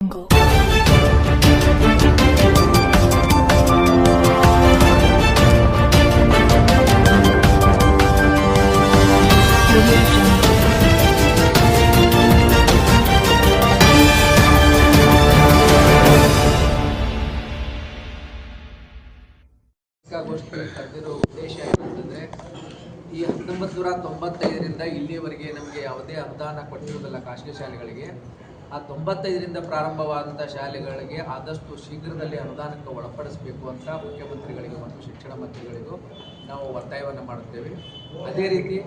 jungle. ಉದ್ದೇಶ ಏನಂತಂದ್ರೆ ಈ ಹತ್ತೊಂಬತ್ತು ನೂರ ತೊಂಬತ್ತೈದರಿಂದ ಇಲ್ಲಿಯವರೆಗೆ ನಮಗೆ ಯಾವುದೇ ಅನುದಾನ ಕೊಟ್ಟಿರುವುದಿಲ್ಲ ಖಾಸಗಿ ಶಾಲೆಗಳಿಗೆ ಆ ತೊಂಬತ್ತೈದರಿಂದ ಪ್ರಾರಂಭವಾದಂಥ ಶಾಲೆಗಳಿಗೆ ಆದಷ್ಟು ಶೀಘ್ರದಲ್ಲಿ ಅನುದಾನಕ್ಕೆ ಒಳಪಡಿಸಬೇಕು ಅಂತ ಮುಖ್ಯಮಂತ್ರಿಗಳಿಗೆ ಮತ್ತು ಶಿಕ್ಷಣ ಮಂತ್ರಿಗಳಿಗೂ ನಾವು ಒತ್ತಾಯವನ್ನು ಮಾಡುತ್ತೇವೆ. ಅದೇ ರೀತಿ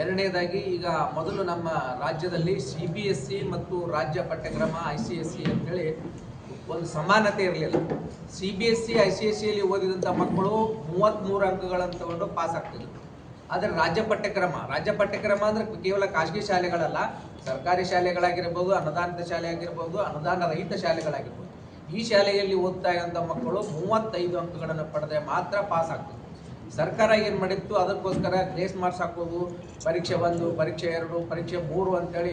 ಎರಡನೇದಾಗಿ ಈಗ ಮೊದಲು ನಮ್ಮ ರಾಜ್ಯದಲ್ಲಿ ಸಿ ಬಿ ಎಸ್ ಸಿ ಮತ್ತು ರಾಜ್ಯ ಪಠ್ಯಕ್ರಮ ಐ ಸಿ ಎಸ್ ಸಿ ಅಂತೇಳಿ ಒಂದು ಸಮಾನತೆ ಇರಲಿಲ್ಲ. C B S C I C S ಸಿಯಲ್ಲಿ ಓದಿದಂಥ ಮಕ್ಕಳು ಮೂವತ್ತ್ಮೂರು ಅಂಕಗಳನ್ನು ತಗೊಂಡು ಪಾಸ್ ಆಗ್ತಿದ್ರು. ಆದರೆ ರಾಜ್ಯ ಪಠ್ಯಕ್ರಮ ರಾಜ್ಯ ಪಠ್ಯಕ್ರಮ ಅಂದರೆ ಕೇವಲ ಖಾಸಗಿ ಶಾಲೆಗಳಲ್ಲ ಸರ್ಕಾರಿ ಶಾಲೆಗಳಾಗಿರ್ಬೋದು ಅನುದಾನಿತ ಶಾಲೆ ಆಗಿರ್ಬೋದು ಅನುದಾನ ರಹಿತ ಶಾಲೆಗಳಾಗಿರ್ಬೋದು. ಈ ಶಾಲೆಯಲ್ಲಿ ಓದ್ತಾ ಮಕ್ಕಳು ಮೂವತ್ತೈದು ಅಂಕಗಳನ್ನು ಪಡೆದ್ರೆ ಮಾತ್ರ ಪಾಸ್ ಆಗ್ತದೆ. ಸರ್ಕಾರ ಏನು ಮಾಡಿತ್ತು? ಅದಕ್ಕೋಸ್ಕರ ಗ್ರೇಸ್ ಮಾರ್ಕ್ಸ್ ಹಾಕೋದು, ಪರೀಕ್ಷೆ ಒಂದು, ಪರೀಕ್ಷೆ ಎರಡು, ಪರೀಕ್ಷೆ ಮೂರು ಅಂತೇಳಿ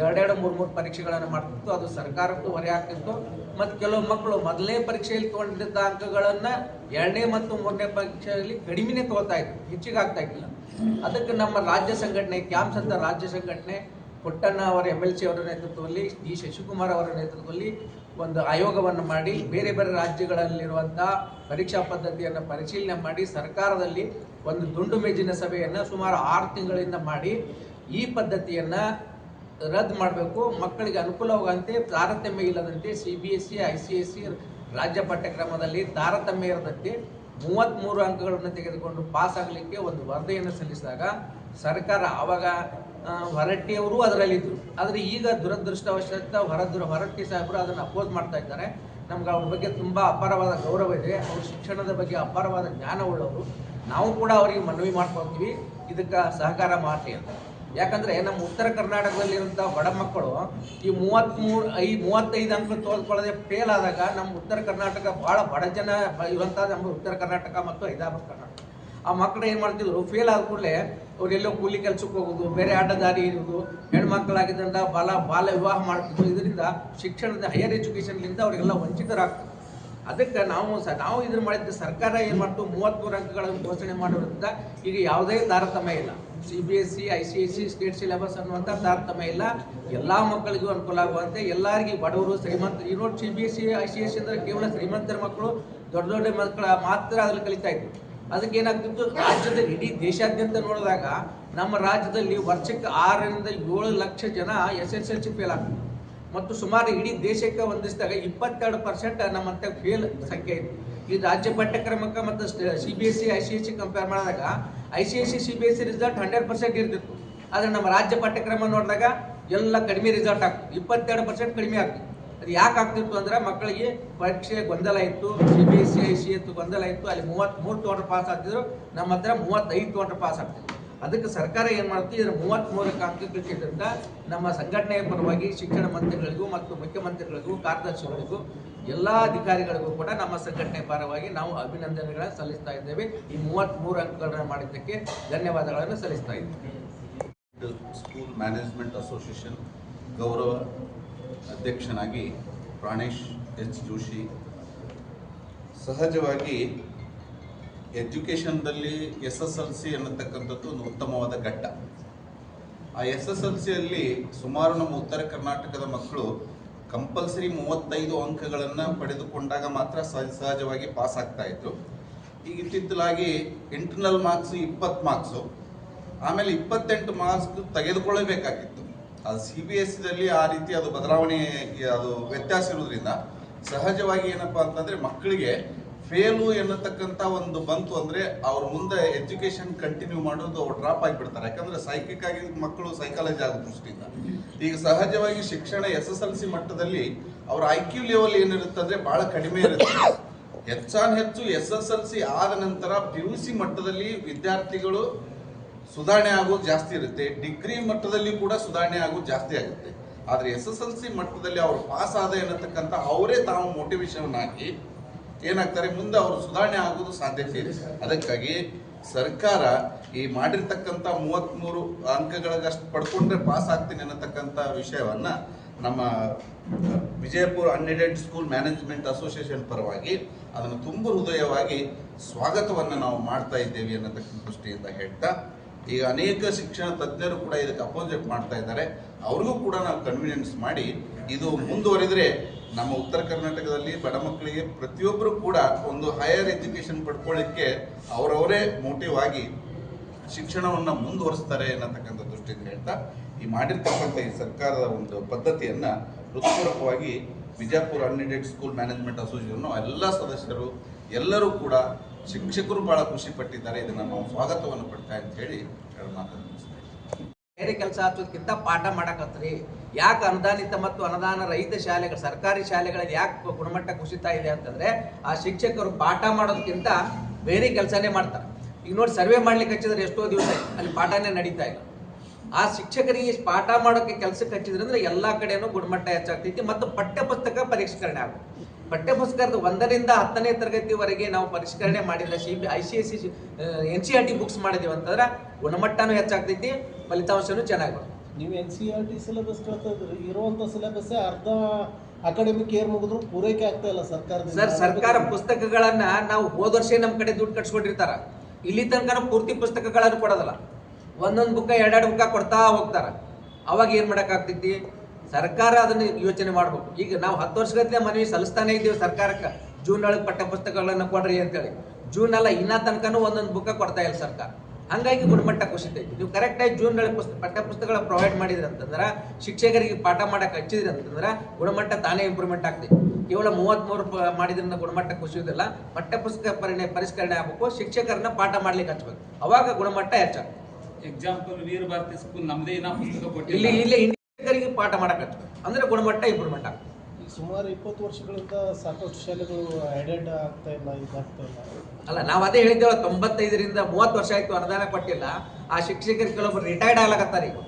ಎರಡೆರಡು, ಮೂರು ಮೂರು ಪರೀಕ್ಷೆಗಳನ್ನು ಮಾಡ್ತಿತ್ತು. ಅದು ಸರ್ಕಾರಕ್ಕೂ ಹೊರೆ ಆಗ್ತಿತ್ತು. ಮತ್ತು ಕೆಲವು ಮಕ್ಕಳು ಮೊದಲನೇ ಪರೀಕ್ಷೆಯಲ್ಲಿ ತೊಗೊಂಡಿದ್ದ ಅಂಕಗಳನ್ನು ಎರಡನೇ ಮತ್ತು ಮೂರನೇ ಪರೀಕ್ಷೆಯಲ್ಲಿ ಕಡಿಮೆನೇ ತಗೋತಾ ಇತ್ತು ಹೆಚ್ಚಿಗೆ ಆಗ್ತಾ ಇದ್ದಿಲ್ಲ. ಅದಕ್ಕೆ ನಮ್ಮ ರಾಜ್ಯ ಸಂಘಟನೆ, ಕ್ಯಾಂಪ್ಸ್ ಅಂತ ರಾಜ್ಯ ಸಂಘಟನೆ ಪುಟ್ಟಣ್ಣ ಅವರ ಎಂ ಎಲ್ ಸಿ ಅವರ ನೇತೃತ್ವದಲ್ಲಿ ಡಿ ಶಶಿಕುಮಾರ್ ಅವರ ನೇತೃತ್ವದಲ್ಲಿ ಒಂದು ಆಯೋಗವನ್ನು ಮಾಡಿ ಬೇರೆ ಬೇರೆ ರಾಜ್ಯಗಳಲ್ಲಿರುವಂಥ ಪರೀಕ್ಷಾ ಪದ್ಧತಿಯನ್ನು ಪರಿಶೀಲನೆ ಮಾಡಿ ಸರ್ಕಾರದಲ್ಲಿ ಒಂದು ದುಂಡು ಮೇಜಿನ ಸಭೆಯನ್ನು ಸುಮಾರು ಆರು ತಿಂಗಳಿಂದ ಮಾಡಿ ಈ ಪದ್ಧತಿಯನ್ನು ರದ್ದು ಮಾಡಬೇಕು. ಮಕ್ಕಳಿಗೆ ಅನುಕೂಲವಾಗಂತೆ ತಾರತಮ್ಯ ಇಲ್ಲದಂತೆ C B S C I C S C ರಾಜ್ಯ ಪಠ್ಯಕ್ರಮದಲ್ಲಿ ತಾರತಮ್ಯ ಇರದಂತೆ ಮೂವತ್ತ್ಮೂರು ಅಂಕಗಳನ್ನು ತೆಗೆದುಕೊಂಡು ಪಾಸ್ ಆಗಲಿಕ್ಕೆ ಒಂದು ವರದಿಯನ್ನು ಸಲ್ಲಿಸಿದಾಗ ಸರ್ಕಾರ ಆವಾಗ ಹೊರಟ್ಟಿಯವರು ಅದರಲ್ಲಿದ್ದರು ಆದರೆ ಈಗ ದುರದೃಷ್ಟವಶಾತ್ ಹೊರದ್ರ ಹೊರಟ್ಟಿ ಸಾಹೇಬರು ಅದನ್ನು ಅಪೋಸ್ ಮಾಡ್ತಾ ಇದ್ದಾರೆ. ನಮ್ಗೆ ಅವ್ರ ಬಗ್ಗೆ ತುಂಬ ಅಪಾರವಾದ ಗೌರವ ಇದೆ. ಅವ್ರ ಶಿಕ್ಷಣದ ಬಗ್ಗೆ ಅಪಾರವಾದ ಜ್ಞಾನ ಉಳ್ಳವರು. ನಾವು ಕೂಡ ಅವರಿಗೆ ಮನವಿ ಮಾಡ್ಕೊತೀವಿ ಇದಕ್ಕೆ ಸಹಕಾರ ಮಾಡಲಿ ಅಂತ. ಯಾಕಂದರೆ ನಮ್ಮ ಉತ್ತರ ಕರ್ನಾಟಕದಲ್ಲಿರುವಂಥ ಬಡ ಮಕ್ಕಳು ಈ ಮೂವತ್ತ್ಮೂರು ಐ ಮೂವತ್ತೈದು ಅಂಕ ತೋಲ್ಕೊಳ್ಳದೆ ಫೇಲ್ ಆದಾಗ ನಮ್ಮ ಉತ್ತರ ಕರ್ನಾಟಕ ಭಾಳ ಬಡ ಜನ ಇರುವಂಥ ನಮ್ಮ ಉತ್ತರ ಕರ್ನಾಟಕ ಮತ್ತು ಹೈದರಾಬಾದ್ ಕರ್ನಾಟಕ. ಆ ಮಕ್ಕಳು ಏನು ಮಾಡ್ತಿದ್ರು? ಫೇಲ್ ಆದ ಕೂಡಲೇ ಅವರೆಲ್ಲೋ ಕೂಲಿ ಕೆಲ್ಸಕ್ಕೆ ಹೋಗೋದು, ಬೇರೆ ಅಡ್ಡದಾರಿ ಇರೋದು ಹೆಣ್ಮಕ್ಳಾಗಿದ್ದರಿಂದ ಬಾಲ ಬಾಲ ವಿವಾಹ ಮಾಡ್ತಿದ್ರು. ಇದರಿಂದ ಶಿಕ್ಷಣದ ಹೈಯರ್ ಎಜುಕೇಷನ್ಲಿಂದ ಅವರಿಗೆಲ್ಲ ವಂಚಿತರಾಗ್ತಾರೆ. ಅದಕ್ಕೆ ನಾವು ಸ, ನಾವು ಇದನ್ನು ಮಾಡಿದ್ದು ಸರ್ಕಾರ ಏನು ಮಾಡ್ತು? ಮೂವತ್ತ್ಮೂರು ಅಂಕಗಳನ್ನು ಘೋಷಣೆ ಮಾಡೋದ್ರಿಂದ ಈಗ ಯಾವುದೇ ತಾರತಮ್ಯ ಇಲ್ಲ. C B S C I C S C state syllabus ಅನ್ನುವಂಥ ತಾರತಮ್ಯ ಇಲ್ಲ. ಎಲ್ಲ ಮಕ್ಕಳಿಗೂ ಅನುಕೂಲ ಆಗುವಂತೆ ಎಲ್ಲರಿಗೂ ಬಡವರು ಶ್ರೀಮಂತ, ಈ ನೋಡಿ C B S C I C S C ಅಂದರೆ ಕೇವಲ ಶ್ರೀಮಂತರ ಮಕ್ಕಳು, ದೊಡ್ಡ ದೊಡ್ಡ ಮಕ್ಕಳ ಮಾತ್ರ ಅದರಲ್ಲಿ ಕಲಿತಾ ಇದ್ರು. ಅದಕ್ಕೆ ಏನಾಗ್ತಿತ್ತು ರಾಜ್ಯದ ಇಡೀ ದೇಶಾದ್ಯಂತ ನೋಡಿದಾಗ ನಮ್ಮ ರಾಜ್ಯದಲ್ಲಿ ವರ್ಷಕ್ಕೆ ಆರರಿಂದ ಏಳು ಲಕ್ಷ ಜನ S S L C fail ಆಗ್ತಿದ್ರು. ಮತ್ತು ಸುಮಾರು ಇಡೀ ದೇಶಕ್ಕೆ ಹೊಂದಿಸಿದಾಗ ಇಪ್ಪತ್ತೆರಡು ಪರ್ಸೆಂಟ್ ನಮ್ಮಂತ ಫೇಲ್ ಸಂಖ್ಯೆ ಇದೆ ಈ ರಾಜ್ಯ ಪಠ್ಯಕ್ರಮಕ್ಕೆ ಮತ್ತು C B S C I C S C compare ಮಾಡಿದಾಗ I C S C C B S C result hundred percent ಇರ್ತಿತ್ತು. ಆದರೆ ನಮ್ಮ ರಾಜ್ಯ ಪಠ್ಯಕ್ರಮ ನೋಡಿದಾಗ ಎಲ್ಲ ಕಡಿಮೆ ರಿಸಲ್ಟ್ ಆಗ್ತದೆ ಇಪ್ಪತ್ತೆರಡು ಪರ್ಸೆಂಟ್ ಕಡಿಮೆ ಆಗ್ತದೆ ಅದು ಯಾಕೆ ಆಗ್ತಿತ್ತು ಅಂದ್ರೆ ಮಕ್ಕಳಿಗೆ ಪರೀಕ್ಷೆ ಗೊಂದಲ ಇತ್ತು C B S C I C ಎತ್ತು ಗೊಂದಲ ಇತ್ತು, ಅಲ್ಲಿ ಮೂವತ್ತ್ಮೂರು ತೊಗೊಂಡ್ರೆ ಪಾಸ್ ಆಗ್ತಿದ್ರು, ನಮ್ಮ ಹತ್ರ ಮೂವತ್ತೈದು ತೊಗೊಂಡ್ರೆ ಪಾಸ್ ಆಗ್ತಿದ್ರು ಅದಕ್ಕೆ ಸರ್ಕಾರ ಏನು ಮಾಡುತ್ತೆ ಇದರ ಮೂವತ್ತ್ಮೂರಕ್ಕೆ ಅಂಕಗಳಿದ್ದರಿಂದ ನಮ್ಮ ಸಂಘಟನೆಯ ಪರವಾಗಿ ಶಿಕ್ಷಣ ಮಂತ್ರಿಗಳಿಗೂ ಮತ್ತು ಮುಖ್ಯಮಂತ್ರಿಗಳಿಗೂ, ಕಾರ್ಯದರ್ಶಿಗಳಿಗೂ, ಎಲ್ಲ ಅಧಿಕಾರಿಗಳಿಗೂ ಕೂಡ ನಮ್ಮ ಸಂಘಟನೆ ಪರವಾಗಿ ನಾವು ಅಭಿನಂದನೆಗಳನ್ನು ಸಲ್ಲಿಸ್ತಾ ಇದ್ದೇವೆ. ಈ ಮೂವತ್ತ್ಮೂರು ಅಂಕಗಳನ್ನು ಮಾಡಿದ್ದಕ್ಕೆ ಧನ್ಯವಾದಗಳನ್ನು ಸಲ್ಲಿಸ್ತಾ ಇದ್ದೇವೆ. ಸ್ಕೂಲ್ ಮ್ಯಾನೇಜ್ಮೆಂಟ್ ಅಸೋಸಿಯೇಷನ್ ಗೌರವ ಅಧ್ಯಕ್ಷನಾಗಿ ಪ್ರಾಣೇಶ್ ಎಚ್ ಜೋಶಿ. ಸಹಜವಾಗಿ ಎಜುಕೇಷನ್ದಲ್ಲಿ ಎಸ್ ಎಸ್ ಎಲ್ ಸಿ ಅನ್ನತಕ್ಕಂಥದ್ದು ಒಂದು ಉತ್ತಮವಾದ ಘಟ್ಟ. ಆ ಎಸ್ ಎಸ್ ಎಲ್ ಸಿಯಲ್ಲಿ ಸುಮಾರು ನಮ್ಮ ಉತ್ತರ ಕರ್ನಾಟಕದ ಮಕ್ಕಳು ಕಂಪಲ್ಸರಿ ಮೂವತ್ತೈದು ಅಂಕಗಳನ್ನು ಪಡೆದುಕೊಂಡಾಗ ಮಾತ್ರ ಸಹಜ ಸಹಜವಾಗಿ ಪಾಸ್ ಆಗ್ತಾ ಇತ್ತು ಈಗ ಇತ್ತಿತ್ತಲಾಗಿ ಇಂಟರ್ನಲ್ ಮಾರ್ಕ್ಸ್ ಇಪ್ಪತ್ತು ಮಾರ್ಕ್ಸು. ಆಮೇಲೆ ಇಪ್ಪತ್ತೆಂಟು ಮಾರ್ಕ್ಸ್ ತೆಗೆದುಕೊಳ್ಳಬೇಕಾಗಿತ್ತು. ಅದು ಸಿ ಬಿ ಎಸ್ ದಲ್ಲಿ ಆ ರೀತಿ ಅದು ಬದಲಾವಣೆ, ಅದು ವ್ಯತ್ಯಾಸ ಇರೋದ್ರಿಂದ ಸಹಜವಾಗಿ ಏನಪ್ಪಾ ಅಂತಂದ್ರೆ ಮಕ್ಕಳಿಗೆ ಫೇಲು ಎನ್ನತಕ್ಕಂಥ ಒಂದು ಬಂತು ಅಂದ್ರೆ ಅವ್ರ ಮುಂದೆ ಎಜುಕೇಶನ್ ಕಂಟಿನ್ಯೂ ಮಾಡೋದು ಅವ್ರು ಡ್ರಾಪ್ ಆಗಿಬಿಡ್ತಾರೆ. ಯಾಕಂದ್ರೆ ಸೈಕಿಕ್ ಆಗಿ ಮಕ್ಕಳು ಸೈಕಾಲಜಿ ಆಗೋ ದೃಷ್ಟಿಯಿಂದ. ಈಗ ಸಹಜವಾಗಿ ಶಿಕ್ಷಣ ಎಸ್ ಎಸ್ ಎಲ್ ಸಿ ಮಟ್ಟದಲ್ಲಿ ಅವ್ರ ಐ ಕ್ಯೂ ಲೆವೆಲ್ ಏನಿರುತ್ತೆ ಅಂದ್ರೆ ಬಹಳ ಕಡಿಮೆ ಇರುತ್ತೆ. ಹೆಚ್ಚಾನ್ ಹೆಚ್ಚು ಎಸ್ ಎಸ್ ಎಲ್ ಸಿ ಆದ ನಂತರ ಪಿ ಯು ಸಿ ಮಟ್ಟದಲ್ಲಿ ವಿದ್ಯಾರ್ಥಿಗಳು ಸುಧಾರಣೆ ಆಗೋದು ಜಾಸ್ತಿ ಇರುತ್ತೆ. ಡಿಗ್ರಿ ಮಟ್ಟದಲ್ಲಿ ಕೂಡ ಸುಧಾರಣೆ ಆಗೋದು ಜಾಸ್ತಿ ಆಗುತ್ತೆ. ಆದ್ರೆ ಎಸ್ ಎಸ್ ಎಲ್ ಸಿ ಮಟ್ಟದಲ್ಲಿ ಅವರು ಪಾಸ್ ಆದ ಎನ್ನತಕ್ಕಂಥ ಅವರೇ ತಾವು ಮೋಟಿವೇಶನ್ ಹಾಕಿ ಏನಾಗ್ತಾರೆ, ಮುಂದೆ ಅವರು ಸುಧಾರಣೆ ಆಗೋದು ಸಾಧ್ಯತೆ ಇದೆ. ಅದಕ್ಕಾಗಿ ಸರ್ಕಾರ ಈ ಮಾಡಿರ್ತಕ್ಕಂಥ ಮೂವತ್ತ್ಮೂರು ಅಂಕಗಳಿಗಷ್ಟು ಪಡ್ಕೊಂಡ್ರೆ ಪಾಸ್ ಆಗ್ತೀನಿ ಅನ್ನತಕ್ಕಂಥ ವಿಷಯವನ್ನ ನಮ್ಮ Vijayapura unaided school management association ಪರವಾಗಿ ಅದನ್ನು ತುಂಬ ಹೃದಯವಾಗಿ ಸ್ವಾಗತವನ್ನು ನಾವು ಮಾಡ್ತಾ ಇದ್ದೇವೆ ಅನ್ನತಕ್ಕಂಥ ದೃಷ್ಟಿಯಿಂದ ಹೇಳ್ತಾ ಈಗ ಅನೇಕ ಶಿಕ್ಷಣ ತಜ್ಞರು ಕೂಡ ಇದಕ್ಕೆ ಅಪೋಸಿಟ್ ಮಾಡ್ತಾ ಇದ್ದಾರೆ. ಅವ್ರಿಗೂ ಕೂಡ ನಾವು ಕನ್ವೀನಿಯನ್ಸ್ ಮಾಡಿ ಇದು ಮುಂದುವರಿದರೆ ನಮ್ಮ ಉತ್ತರ ಕರ್ನಾಟಕದಲ್ಲಿ ಬಡ ಮಕ್ಕಳಿಗೆ ಪ್ರತಿಯೊಬ್ಬರು ಕೂಡ ಒಂದು ಹೈಯರ್ ಎಜುಕೇಶನ್ ಪಡ್ಕೊಳ್ಳಿಕ್ಕೆ ಅವರವರೇ ಮೋಟಿವ್ ಆಗಿ ಶಿಕ್ಷಣವನ್ನು ಮುಂದುವರಿಸ್ತಾರೆ ಅನ್ನತಕ್ಕಂಥ ದೃಷ್ಟಿಯಿಂದ ಹೇಳ್ತಾ, ಈ ಮಾಡಿರ್ತಕ್ಕಂಥ ಈ ಸರ್ಕಾರದ ಒಂದು ಪದ್ಧತಿಯನ್ನು ಹೃತ್ಪೂರ್ವಕವಾಗಿ Bijapur unaided school management association ಎಲ್ಲ ಸದಸ್ಯರು ಎಲ್ಲರೂ ಕೂಡ ಶಿಕ್ಷಕರು ಬಹಳ ಖುಷಿ ಪಟ್ಟಿದ್ದಾರೆ. ಇದನ್ನ ನಾವು ಸ್ವಾಗತವನ್ನು ಪಡ್ತಾ ಅಂತ ಹೇಳಿ. ಬೇರೆ ಕೆಲಸ ಹಚ್ಚೋದಕ್ಕಿಂತ ಪಾಠ ಮಾಡಕತ್ರಿ. ಯಾಕೆ ಅನುದಾನಿತ ಮತ್ತು ಅನುದಾನ ರಹಿತ ಶಾಲೆಗಳು, ಸರ್ಕಾರಿ ಶಾಲೆಗಳಲ್ಲಿ ಯಾಕೆ ಗುಣಮಟ್ಟ ಕುಸಿತಾ ಇದೆ ಅಂತಂದ್ರೆ, ಆ ಶಿಕ್ಷಕರು ಪಾಠ ಮಾಡೋದಕ್ಕಿಂತ ಬೇರೆ ಕೆಲಸನೇ ಮಾಡ್ತಾರೆ. ಈಗ ನೋಡಿ, ಸರ್ವೆ ಮಾಡ್ಲಿಕ್ಕೆ ಹಚ್ಚಿದ್ರೆ ಎಷ್ಟೋ ದಿವಸ ಅಲ್ಲಿ ಪಾಠನೇ ನಡೀತಾ ಇಲ್ಲ. ಆ ಶಿಕ್ಷಕರಿಗೆ ಪಾಠ ಮಾಡೋಕೆ ಕೆಲಸಕ್ಕೆ ಹಚ್ಚಿದ್ರೆ ಅಂದ್ರೆ ಎಲ್ಲಾ ಕಡೆನೂ ಗುಣಮಟ್ಟ ಹೆಚ್ಚಾಗ್ತೈತಿ ಮತ್ತು ಪಠ್ಯ ಪುಸ್ತಕ ಪರಿಷ್ಕರಣೆ ಆಗುತ್ತೆ. ಪಠ್ಯ ಪುಸ್ತಕದ ಒಂದರಿಂದ ಹತ್ತನೇ ತರಗತಿವರೆಗೆ ನಾವು ಪರಿಷ್ಕರಣೆ ಮಾಡಿದ C B I C S C N C R T books ಮಾಡಿದೀವಿ ಅಂತಂದ್ರೆ ಗುಣಮಟ್ಟನೂ ಹೆಚ್ಚಾಗ್ತೈತಿ ಫಲಿತಾಂಶನೂ ಚೆನ್ನಾಗಿ ಬರುತ್ತೆ. ನೀವು N C R T syllabus ಕೇಳ್ತಾ ಇದ್ರಿ ಇರುವಂಥ ಸಿಲೆಬಸ್ ಅರ್ಧ ಅಕಾಡೆಮಿಕ್ ಏರ್ ಮುಗಿದ್ರು ಪೂರೈಕೆ ಆಗ್ತಾ ಇಲ್ಲ ಸರ್ಕಾರದಿಂದ. ಸರ್ ಸರ್ಕಾರ ಪುಸ್ತಕಗಳನ್ನ ನಾವು ಹೋದ ವರ್ಷ ನಮ್ಮ ಕಡೆ ದುಡ್ಡು ಕಟ್ಸ್ಕೊಂಡಿರ್ತಾರ ಇಲ್ಲಿ ತನಕ ಪೂರ್ತಿ ಪುಸ್ತಕಗಳನ್ನು ಕೊಡೋದಲ್ಲ. ಒಂದೊಂದು ಬುಕ್ಕ ಎರಡೆರಡು ಬುಕ್ಕ ಕೊಡ್ತಾ ಹೋಗ್ತಾರ. ಅವಾಗ ಏನ್ ಮಾಡಕ್ಕಾಗ್ತೈತಿ? ಸರ್ಕಾರ ಅದನ್ನ ಯೋಚನೆ ಮಾಡಬೇಕು. ಈಗ ನಾವು ಹತ್ತು ವರ್ಷಗಟ್ಟಲೆ ಮನವಿ ಸಲ್ಲಿಸ್ತಾನೆ ಇದ್ದೀವಿ ಸರ್ಕಾರಕ್ಕೆ. ಜೂನ್ ಒಳಗೆ ಪಠ್ಯ ಪುಸ್ತಕಗಳನ್ನ ಕೊಡ್ರಿ ಅಂತೇಳಿ. ಜೂನ್ ಅಲ್ಲ ಇನ್ನ ತನಕನೂ ಒಂದೊಂದು ಬುಕ್ಕ ಕೊಡ್ತಾ ಇಲ್ಲ ಸರ್ಕಾರ. ಹಂಗಾಗಿ ಗುಣಮಟ್ಟ ಕುಸಿತೈತಿ ನೀವು ಕರೆಕ್ಟಾಗಿ ಜೂನ್ ಒಳಗೆ ಪುಸ್ತಕ ಪಠ್ಯ ಪುಸ್ತಕಗಳ ಪ್ರೊವೈಡ್ ಮಾಡಿದ್ರಿ ಅಂತಂದ್ರೆ ಶಿಕ್ಷಕರಿಗೆ ಪಾಠ ಮಾಡಕ್ಕೆ ಹಚ್ಚಿದ್ರಿ ಅಂತಂದ್ರೆ ಗುಣಮಟ್ಟ ತಾನೇ ಇಂಪ್ರೂವ್ಮೆಂಟ್ ಆಗ್ತದೆ ಕೇವಲ ಮೂವತ್ಮೂರು ಪ- ಮಾಡಿದ್ರಿಂದ ಗುಣಮಟ್ಟ ಕುಸಿಯೋದಿಲ್ಲ ಪಠ್ಯ ಪುಸ್ತಕ ಪರಿಣೆ ಪರಿಷ್ಕರಣೆ ಆಗಬೇಕು. ಶಿಕ್ಷಕರನ್ನ ಪಾಠ ಮಾಡ್ಲಿಕ್ಕೆ ಹಚ್ಬೇಕು. ಅವಾಗ ಗುಣಮಟ್ಟ ಹೆಚ್ಚಾಗ್ತದೆ ಎಕ್ಸಾಂಪಲ್ ವೀರ ಭಾರತಿ ಸ್ಕೂಲ್ ನಮ್ದೇ ಪುಸ್ತಕ ಇಲ್ಲಿ ಕೊಟ್ಟಿಲ್ಲ ಇಲ್ಲಿ ಪಾಠ ಹಚ್ಬೇಕು ಅಂದ್ರೆ ಗುಣಮಟ್ಟ ಇಂಪ್ರೂವ್ಮೆಂಟ್ ಆಗ್ತದೆ ಈಗ ಸುಮಾರು ಇಪ್ಪತ್ತು ವರ್ಷಗಳಿಂದ ಸಾಕಷ್ಟು ಶಾಲೆಗಳು ಅಡೆಡ್ ಆಗ್ತಾ ಇಲ್ಲ ಇದಾಗ್ತಾ ಇಲ್ಲ. ಅಲ್ಲ ನಾವು ಅದೇ ಹೇಳಿದ್ದೇವೆ ತೊಂಬತ್ತೈದರಿಂದ ಮೂವತ್ತು ವರ್ಷ ಆಯಿತು ಅನುದಾನ ಕೊಟ್ಟಿಲ್ಲ. ಆ ಶಿಕ್ಷಕರು ಕೆಲವೊಬ್ರು ರಿಟೈರ್ಡ್ ಆಗ್ಲಕತ್ತಾರ ಈಗ.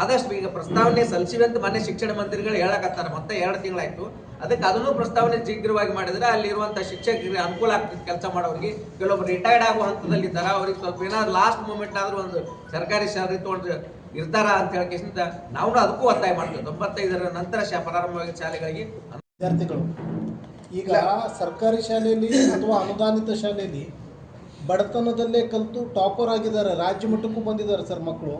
ಆದಷ್ಟು ಈಗ ಪ್ರಸ್ತಾವನೆ ಸಲ್ಲಿಸಿವೆ ಅಂತ ಮೊನ್ನೆ ಶಿಕ್ಷಣ ಮಂತ್ರಿಗಳು ಹೇಳಕತ್ತಾರ ಮತ್ತೆ ಎರಡು ತಿಂಗಳಾಯ್ತು. ಅದಕ್ಕೆ ಅದನ್ನು ಪ್ರಸ್ತಾವನೆ ಶೀಘ್ರವಾಗಿ ಮಾಡಿದ್ರೆ ಅಲ್ಲಿರುವಂಥ ಶಿಕ್ಷಕರಿಗೆ ಅನುಕೂಲ ಆಗ್ತದೆ ಕೆಲಸ ಮಾಡೋರಿಗೆ. ಕೆಲವೊಬ್ರು ರಿಟೈರ್ಡ್ ಆಗುವ ಹಂತದಲ್ಲಿ ಇದ್ದಾರ ಅವ್ರಿಗೆ ಸ್ವಲ್ಪ ಏನಾದ್ರು ಲಾಸ್ಟ್ ಮೂಮೆಂಟ್ ಆದ್ರೂ ಒಂದು ಸರ್ಕಾರಿ ಶಾಲೆ ತಗೊಂಡು ಇರ್ತಾರ ಅಂತ ಹೇಳಕ್ಕಿಂತ ನಾವು ಅದಕ್ಕೂ ಒತ್ತಾಯ ಮಾಡ್ತೇವೆ. ತೊಂಬತ್ತೈದರ ನಂತರ ಪ್ರಾರಂಭವಾಗಿ ಶಾಲೆಗಳಿಗೆ ವಿದ್ಯಾರ್ಥಿಗಳು ಈಗ ಸರ್ಕಾರಿ ಶಾಲೆಯಲ್ಲಿ ಅಥವಾ ಅನುದಾನಿತ ಶಾಲೆಯಲ್ಲಿ ಬಡತನದಲ್ಲೇ ಕಲಿತು ಟಾಪರ್ ಆಗಿದ್ದಾರೆ ರಾಜ್ಯ ಮಟ್ಟಕ್ಕೂ ಬಂದಿದ್ದಾರೆ ಸರ್ ಮಕ್ಕಳು.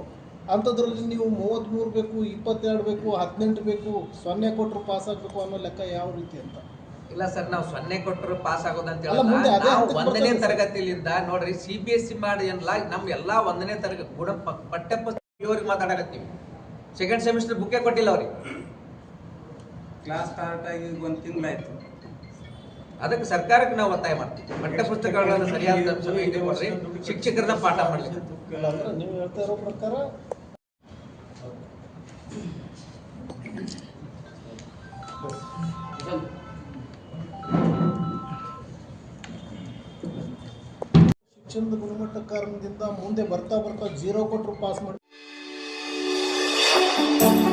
ಅಂಥದ್ರಲ್ಲಿ ನೀವು ಮೂವತ್ತ್ಮೂರು ಬೇಕು ಇಪ್ಪತ್ತೆರಡು ಬೇಕು ಹದಿನೆಂಟು ಬೇಕು ಸೊನ್ನೆ ಕೊಟ್ಟರು ಪಾಸ್ ಆಗಬೇಕು ಅನ್ನೋ ಲೆಕ್ಕ ಯಾವ ರೀತಿ ಅಂತ? ಇಲ್ಲ ಸರ್ ನಾವು ಸೊನ್ನೆ ಕೊಟ್ಟರು ಪಾಸ್ ಆಗೋದಂತ ನಾವು ಒಂದನೇ. ತರಗತಿಲಿಂದ ನೋಡ್ರಿ ಸಿ ಬಿ ಎಸ್ ಸಿ ಮಾಡಿ ಎಲ್ಲ ನಮ್ ಎಲ್ಲ ಒಂದನೇ ತರಗತಿ ಗುಣ ಪ- ಪಠ್ಯ ಇವ್ರಿಗೆ ಮಾತಾಡಕತ್ತೀವಿ. ಸೆಕೆಂಡ್ ಸೆಮಿಸ್ಟರ್ ಬುಕ್ಕೇ ಕೊಟ್ಟಿಲ್ಲ ಅವ್ರಿಗೆ. ಕ್ಲಾಸ್ ಸ್ಟಾರ್ಟ್ ಆಗಿ ಒಂದು ತಿಂಗಳಾಯ್ತು ಅದಕ್ಕೆ ಸರ್ಕಾರಕ್ಕೆ ನಾವು ಒತ್ತಾಯ ಮಾಡ್ತೀವಿ ಪಠ್ಯ ಪುಸ್ತಕಗಳನ್ನು ಸರಿಯಾದ ಶಿಕ್ಷಕರನ್ನ ಪಾಠ ಮಾಡ್ಲಿಕ್ಕೆ. ನೀವು ಹೇಳ್ತಾ ಇರೋ ಪ್ರಕಾರ ಶಿಕ್ಷಣದ ಗುಣಮಟ್ಟ ಕಾರಣದಿಂದ ಮುಂದೆ ಬರ್ತಾ ಬರ್ತಾ ಜೀರೋ ಕೊಟ್ಟರು ಪಾಸ್ ಮಾಡಿ Thank you.